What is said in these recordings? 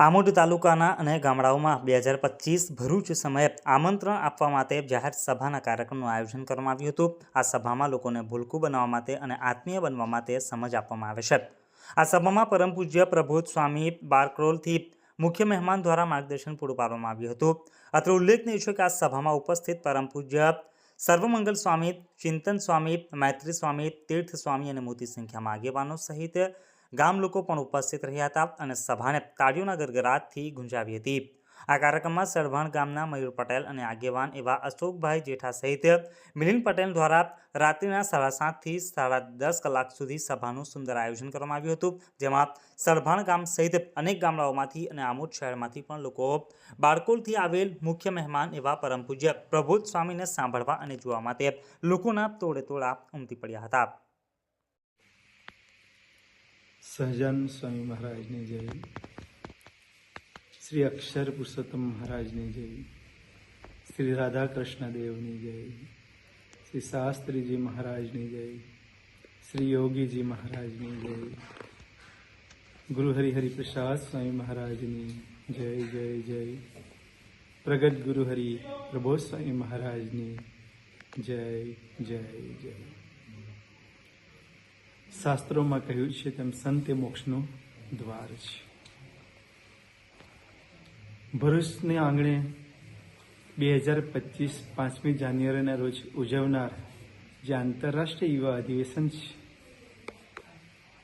આમોદ તાલુકાના અને ગામડાઓમાં બે હજાર પચીસ ભરૂચ સમયે આમંત્રણ આપવા માટે જાહેર સભાના કાર્યક્રમનું આયોજન કરવામાં આવ્યું હતું. આ સભામાં લોકોને ભૂલકું બનાવવા માટે અને આત્મીય બનવા માટે સમજ આપવામાં આવે છે. આ સભામાં પરમ પૂજ્ય પ્રબોધ સ્વામી બારક્રોલથી મુખ્ય મહેમાન દ્વારા માર્ગદર્શન પૂરું પાડવામાં આવ્યું હતું. અત્રે ઉલ્લેખનીય છે કે આ સભામાં ઉપસ્થિત પરમ પૂજ્ય સર્વમંગલ સ્વામી, ચિંતન સ્વામી, મૈત્રી સ્વામી, તીર્થ સ્વામી અને મોટી સંખ્યામાં આગેવાનો સહિત ગામ લોકો પણ ઉપસ્થિત રહ્યા હતા અને સભાને તાળીઓના ગરગરાટથી ગુંજાવી હતી. આ કાર્યક્રમમાં સરભાણ ગામના મયુર પટેલ અને આગેવાન એવા અશોકભાઈ જેઠા સહિત મિલિંદ પટેલ દ્વારા રાત્રિના સાડા સાતથી સાડા દસ કલાક સુધી સભાનું સુંદર આયોજન કરવામાં આવ્યું હતું. જેમાં સરભાણ ગામ સહિત અનેક ગામડાઓમાંથી અને આમોદ શહેરમાંથી પણ લોકો બાળકોલથી આવેલ મુખ્ય મહેમાન એવા પરમ પૂજ્ય પ્રબોધ સ્વામીને સાંભળવા અને જોવા માટે લોકોના તોડે તોડા ઉમટી પડ્યા હતા. સહજાનંદ સ્વામી મહારાજને જય. શ્રી અક્ષર પુરુષોત્તમ મહારાજને જય. શ્રી રાધાકૃષ્ણ દેવની જય. શ્રી શાસ્ત્રીજી મહારાજની જય. શ્રી યોગીજી મહારાજની જય. ગુરુ હરિહરિપ્રસાદ સ્વામી મહારાજની જય જય જય. પ્રગટ ગુરુ હરિ પ્રભો સ્વામી મહારાજની જય જય જય. શાસ્ત્રોમાં કહ્યું છે તેમ સંત મોક્ષનું દ્વાર છે. ભરૂચને આંગણે બે હજાર પચીસ પાંચમી જાન્યુઆરીના રોજ ઉજવનાર જે આંતરરાષ્ટ્રીય યુવા અધિવેશન છે,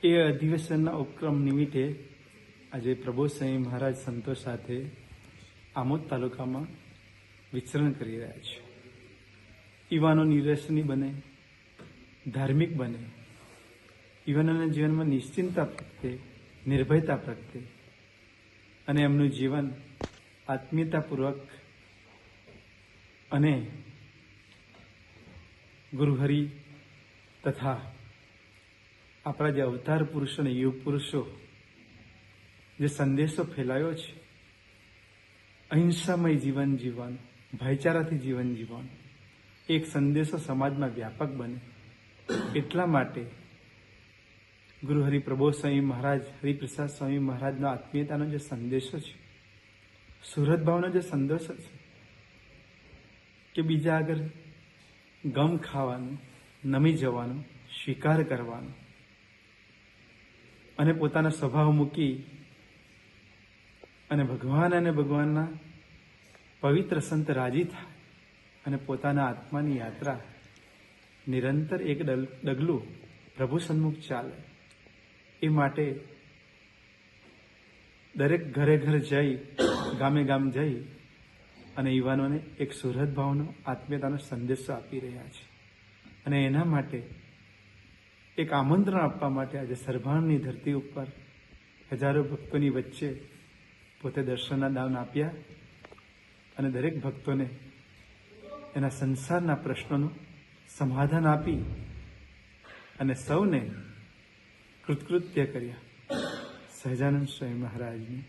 એ અધિવેશનના ઉપક્રમ નિમિત્તે આજે પ્રભુ સ્વામી મહારાજ સંતો સાથે આમોદ તાલુકામાં વિચરણ કરી રહ્યા છે. યુવાનો નિરસની બને, ધાર્મિક બને યુવાનોના જીવનમાં નિશ્ચિંતતા પ્રગટે નિર્ભયતા પ્રગટે. અને એમનું જીવન આત્મીયતાપૂર્વક અને ગુરુહરિ તથા આપણા જે અવતાર પુરુષો અને યુગ પુરુષો જે સંદેશો ફેલાયો છે, અહિંસામય જીવન જીવવાનું, ભાઈચારાથી જીવન જીવવાનું, એક સંદેશો સમાજમાં વ્યાપક બને, એટલા માટે ગુરુ હરિપ્રભો સ્વામી મહારાજ, હરિપ્રસાદ સ્વામી મહારાજનો આત્મીયતાનો જે સંદેશો છે સુરત ભાવનો જે સંદેશો છે, કે બીજા આગળ ગમ ખાવાનું, નમી જવાનું સ્વીકાર કરવાનો અને પોતાનો સ્વભાવ મૂકી અને ભગવાન અને ભગવાનના પવિત્ર સંત રાજી થાય અને પોતાના આત્માની યાત્રા નિરંતર એક ડગલું પ્રભુ સન્મુખ ચાલે. એ માટે દરેક ઘરે ઘર જઈ, ગામે ગામ જઈ અને યુવાનોને એક સુરત ભાવનો, આત્મીયતાનો સંદેશો આપી રહ્યા છે. અને એના માટે એક આમંત્રણ આપવા માટે આજે સરભાણની ધરતી ઉપર હજારો ભક્તોની વચ્ચે પોતે દર્શનના દાન આપ્યા અને દરેક ભક્તોને એના સંસારના પ્રશ્નોનું સમાધાન આપી અને સૌને કૃતકૃત્ય કર્યા. સહજાનંદ સ્વામી મહારાજની